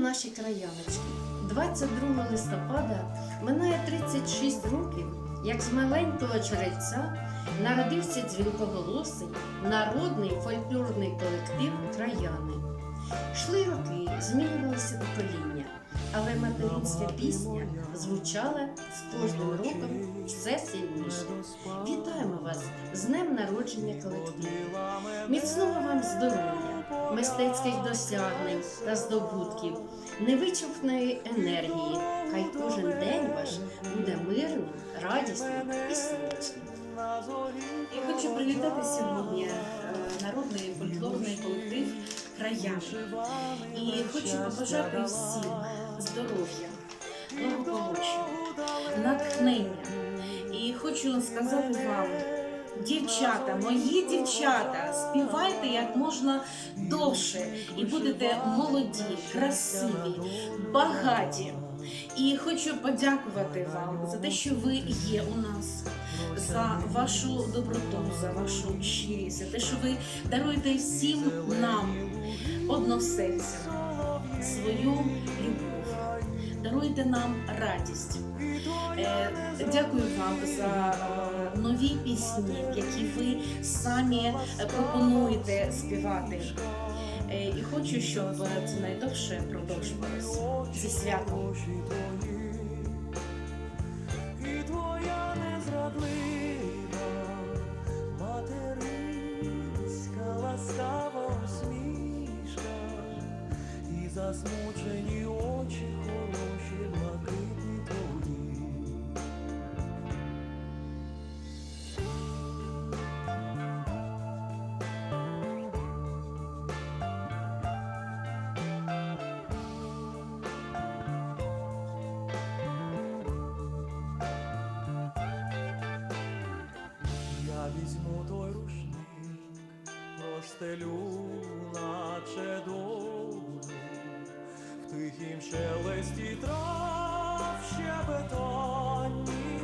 наші краяночки. 22 листопада минає 36 років, як з маленького черевця народився дзвінкоголосий народний фольклорний колектив Краяни. Йшли роки, змінювалися покоління, але материнська пісня звучала з кожним роком все сильніше. Вітаємо вас з днем народження колективу. Міцного вам здоров'я, мистецьких досягнень та здобутків, невичерпної енергії. Хай кожен день ваш буде мирним, радісним і сонячним. Я хочу привітати сьогодні е, народний фольклорний колектив Краяни. І хочу побажати всім здоров'я, благополуччя, натхнення. І хочу сказати вам, дівчата, мої дівчата, співайте як можна довше і будете молоді, красиві, багаті. І хочу подякувати вам за те, що ви є у нас, за вашу доброту, за вашу щирість, за те, що ви даруєте всім нам, односельцям, свою любов, даруєте нам радість. Е, Дякую вам за е, нові пісні, які ви самі е, пропонуєте співати. І хочу, щоб це найдовше продовжувалось зі святом. Материнська ласкава усмішка, і засмучені простелю, наче долу, в тихім шелесті трав щебетанні